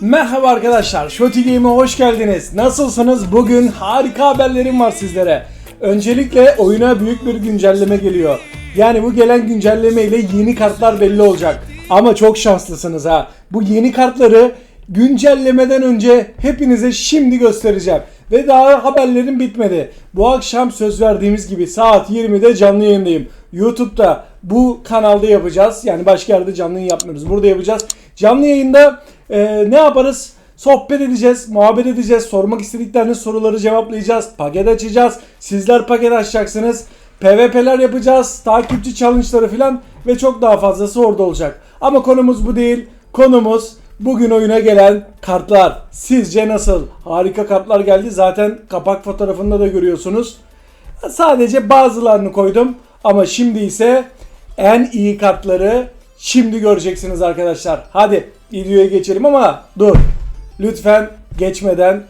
Merhaba arkadaşlar, Shoti Game'e hoş geldiniz. Nasılsınız? Bugün harika haberlerim var sizlere. Öncelikle oyuna büyük bir güncelleme geliyor. Yani bu gelen güncelleme ile yeni kartlar belli olacak. Ama çok şanslısınız ha. Bu yeni kartları güncellemeden önce hepinize şimdi göstereceğim. Ve daha haberlerim bitmedi. Bu akşam söz verdiğimiz gibi saat 20'de canlı yayındayım. YouTube'da bu kanalda yapacağız. Yani başka yerde canlı yayın yapmıyoruz. Burada yapacağız. Canlı yayında e, ne yaparız? Sohbet edeceğiz, muhabbet edeceğiz, sormak istedikleriniz soruları cevaplayacağız, paket açacağız, sizler paket açacaksınız, PvP'ler yapacağız, takipçi challenge'ları falan ve çok daha fazlası orada olacak. Ama konumuz bu değil, konumuz bugün oyuna gelen kartlar. Sizce nasıl? Harika kartlar geldi, zaten kapak fotoğrafında da görüyorsunuz. Sadece bazılarını koydum ama şimdi ise en iyi kartları şimdi göreceksiniz arkadaşlar. Hadi videoya geçelim ama dur. Lütfen geçmeden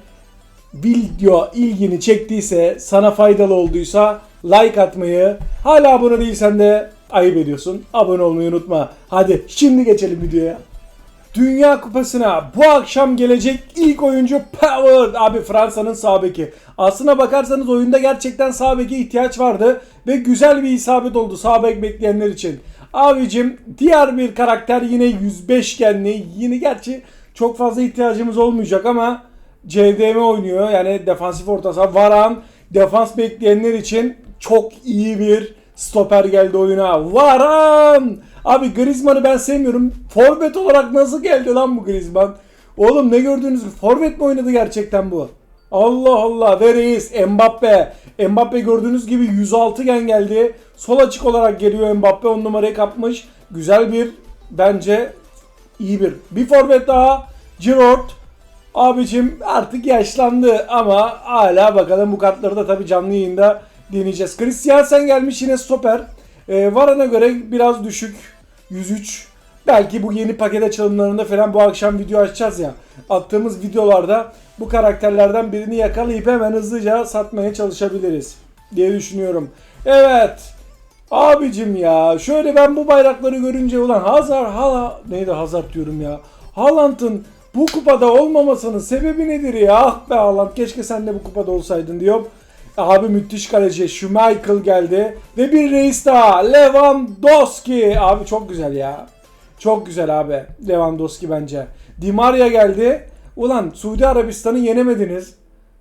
video ilgini çektiyse, sana faydalı olduysa like atmayı, hala abone değilsen de ayıp ediyorsun. Abone olmayı unutma. Hadi şimdi geçelim videoya. Dünya Kupası'na bu akşam gelecek ilk oyuncu Power abi Fransa'nın sağ beki. Aslına bakarsanız oyunda gerçekten sağ beke ihtiyaç vardı ve güzel bir isabet oldu sağ bek bekleyenler için. Abicim diğer bir karakter yine 105 genli. Yine gerçi çok fazla ihtiyacımız olmayacak ama CDM oynuyor. Yani defansif orta saha. Varan defans bekleyenler için çok iyi bir stoper geldi oyuna. Varan! Abi Griezmann'ı ben sevmiyorum. Forvet olarak nasıl geldi lan bu Griezmann? Oğlum ne gördüğünüz gibi forvet mi oynadı gerçekten bu? Allah Allah ve reis Mbappe. Mbappe gördüğünüz gibi 106 gen geldi. Sol açık olarak geliyor Mbappe 10 numarayı kapmış. Güzel bir bence iyi bir. Bir forvet daha Giroud. Abicim artık yaşlandı ama hala bakalım bu kartları da tabi canlı yayında deneyeceğiz. Christiansen gelmiş yine stoper. Ee, Varan'a göre biraz düşük. 103. Belki bu yeni paket açılımlarında falan bu akşam video açacağız ya. Attığımız videolarda bu karakterlerden birini yakalayıp hemen hızlıca satmaya çalışabiliriz diye düşünüyorum. Evet. Abicim ya şöyle ben bu bayrakları görünce ulan Hazar hala neydi Hazard diyorum ya. Haaland'ın bu kupada olmamasının sebebi nedir ya? Ah be Haaland keşke sen de bu kupada olsaydın diyorum. Abi müthiş kaleci Schmeichel geldi. Ve bir reis daha Lewandowski. Abi çok güzel ya. Çok güzel abi Lewandowski bence. Di Maria geldi. Ulan Suudi Arabistan'ı yenemediniz.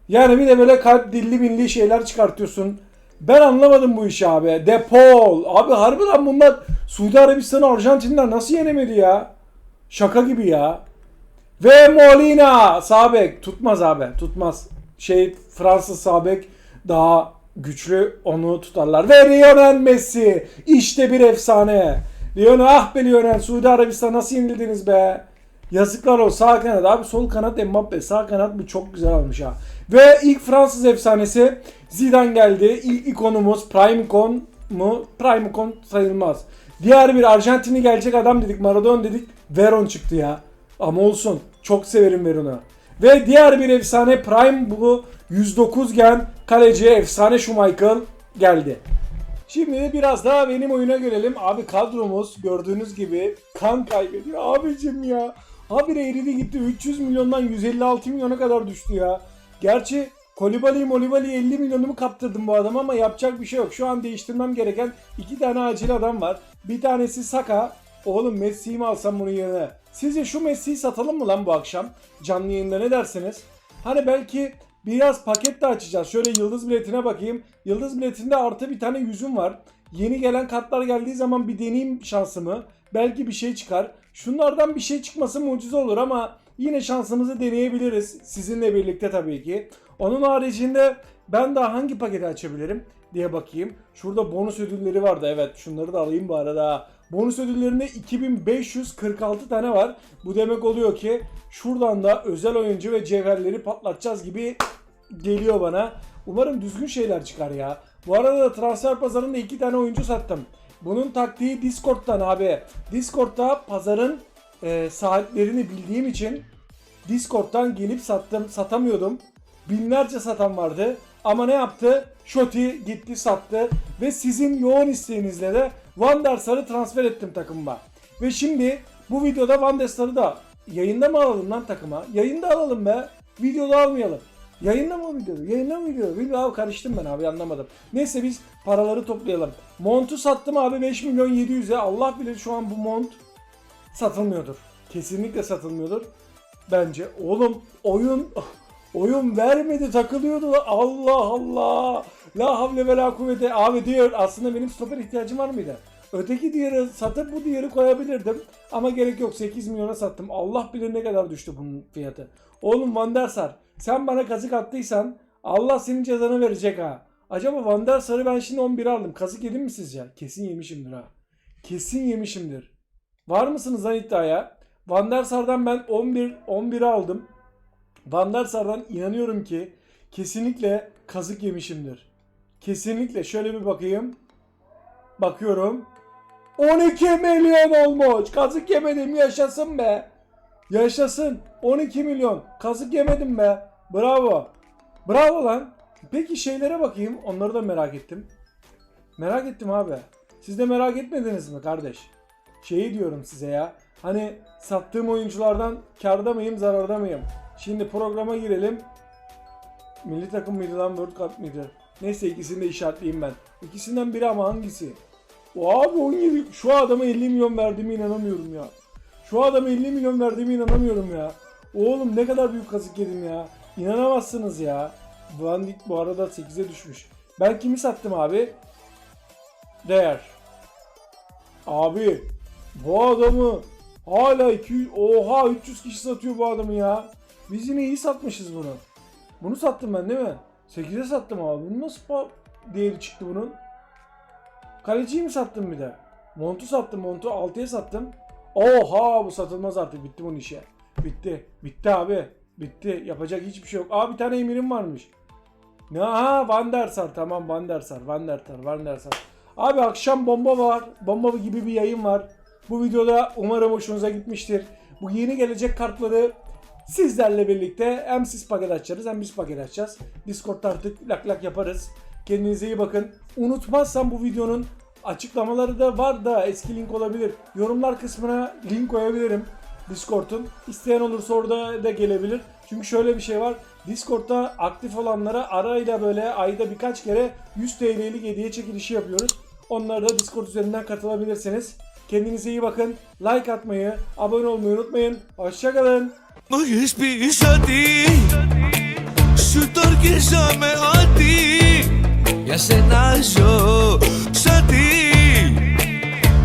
Yani bir de böyle kalp dilli milli şeyler çıkartıyorsun. Ben anlamadım bu işi abi. De Paul. Abi harbiden bunlar Suudi Arabistan'ı Arjantin'den nasıl yenemedi ya? Şaka gibi ya. Ve Molina Sabek tutmaz abi tutmaz. Şey Fransız Sabek daha güçlü onu tutarlar. Ve Lionel Messi işte bir efsane. Lionel ah be Lionel Suudi Arabistan nasıl yenildiniz be? Yazıklar olsun sağ kanat abi sol kanat Mbappe sağ kanat bu çok güzel olmuş ha. Ve ilk Fransız efsanesi Zidane geldi. İlk ikonumuz Prime ikon mu? Prime ikon sayılmaz. Diğer bir Arjantinli gelecek adam dedik Maradona dedik Veron çıktı ya. Ama olsun çok severim Veron'u. Ve diğer bir efsane Prime bu 109 gen kaleci efsane Schmeichel geldi. Şimdi biraz daha benim oyuna gelelim. Abi kadromuz gördüğünüz gibi kan kaybediyor. Abicim ya. Habire eridi gitti. 300 milyondan 156 milyona kadar düştü ya. Gerçi Kolibali Molibali 50 milyonumu kaptırdım bu adama ama yapacak bir şey yok. Şu an değiştirmem gereken iki tane acil adam var. Bir tanesi Saka. Oğlum Messi'yi mi alsam bunun yerine? Sizce şu Messi'yi satalım mı lan bu akşam? Canlı yayında ne dersiniz? Hani belki biraz paket de açacağız. Şöyle yıldız biletine bakayım. Yıldız biletinde artı bir tane yüzüm var. Yeni gelen kartlar geldiği zaman bir deneyeyim şansımı. Belki bir şey çıkar. Şunlardan bir şey çıkması mucize olur ama yine şansımızı deneyebiliriz. Sizinle birlikte tabii ki. Onun haricinde ben daha hangi paketi açabilirim diye bakayım. Şurada bonus ödülleri vardı. Evet şunları da alayım bu arada. Bonus ödüllerinde 2546 tane var. Bu demek oluyor ki şuradan da özel oyuncu ve cevherleri patlatacağız gibi geliyor bana. Umarım düzgün şeyler çıkar ya. Bu arada da transfer pazarında iki tane oyuncu sattım. Bunun taktiği Discord'dan abi. Discord'da pazarın e, saatlerini bildiğim için Discord'dan gelip sattım. Satamıyordum. Binlerce satan vardı. Ama ne yaptı? Shoti gitti sattı. Ve sizin yoğun isteğinizle de Van der Sar'ı transfer ettim takımıma. Ve şimdi bu videoda Van der Sar'ı da yayında mı alalım lan takıma? Yayında alalım be. Videoda almayalım. Yayında mı video? Yayında mı video? Video abi karıştım ben abi anlamadım. Neyse biz paraları toplayalım. Montu sattım abi 5 milyon 700'e. Allah bilir şu an bu mont satılmıyordur. Kesinlikle satılmıyordur. Bence. Oğlum oyun oyun vermedi takılıyordu. Allah Allah. La havle ve la kuvvete. Abi diğer aslında benim stoper ihtiyacım var mıydı? Öteki diğeri satıp bu diğeri koyabilirdim. Ama gerek yok 8 milyona sattım. Allah bilir ne kadar düştü bunun fiyatı. Oğlum Van der Sar sen bana kazık attıysan Allah senin cezanı verecek ha. Acaba Van der Sar'ı ben şimdi 11 aldım. Kazık yedim mi sizce? Kesin yemişimdir ha. Kesin yemişimdir. Var mısınız lan iddiaya? Van der Sar'dan ben 11 11 aldım. Van der Sar'dan inanıyorum ki kesinlikle kazık yemişimdir. Kesinlikle şöyle bir bakayım. Bakıyorum. 12 milyon olmuş. Kazık yemedim yaşasın be. Yaşasın. 12 milyon. Kazık yemedim be. Bravo. Bravo lan. Peki şeylere bakayım. Onları da merak ettim. Merak ettim abi. Siz de merak etmediniz mi kardeş? Şeyi diyorum size ya. Hani sattığım oyunculardan karda mıyım zararda mıyım? Şimdi programa girelim. Milli takım mıydı lan World Cup mıydı? Neyse ikisini de işaretleyeyim ben. İkisinden biri ama hangisi? Abi 17 şu adama 50 milyon verdiğime inanamıyorum ya. Şu adama 50 milyon verdiğime inanamıyorum ya. Oğlum ne kadar büyük kazık yedim ya. İnanamazsınız ya. Van Dijk bu arada 8'e düşmüş. Ben kimi sattım abi? Değer. Abi bu adamı hala 200 oha 300 kişi satıyor bu adamı ya. Biz yine iyi satmışız bunu. Bunu sattım ben değil mi? 8'e sattım abi. Bunu nasıl değeri çıktı bunun? Kaleciyi mi sattım bir de? Montu sattım. Montu 6'ya sattım. Oha bu satılmaz artık. Bitti bunun işi. Bitti. Bitti abi. Bitti. Yapacak hiçbir şey yok. Aa bir tane emirim varmış. Ne ha Van der Sar. Tamam Van der Sar. Van der Sar. Van der Sar. Abi akşam bomba var. Bomba gibi bir yayın var. Bu videoda umarım hoşunuza gitmiştir. Bu yeni gelecek kartları sizlerle birlikte hem siz paket açacağız hem biz paket açacağız. Discord'da artık lak lak yaparız. Kendinize iyi bakın. Unutmazsam bu videonun açıklamaları da var da eski link olabilir. Yorumlar kısmına link koyabilirim Discord'un. İsteyen olursa orada da gelebilir. Çünkü şöyle bir şey var. Discord'da aktif olanlara arayla böyle ayda birkaç kere 100 TL'lik hediye çekilişi yapıyoruz. Onlara da Discord üzerinden katılabilirsiniz. Kendinize iyi bakın. Like atmayı, abone olmayı unutmayın. Hoşçakalın. Mayıs bir iş hadi. Şu Για σένα ζω Σαν τι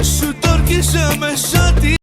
Σου τόρκισα με σαν τι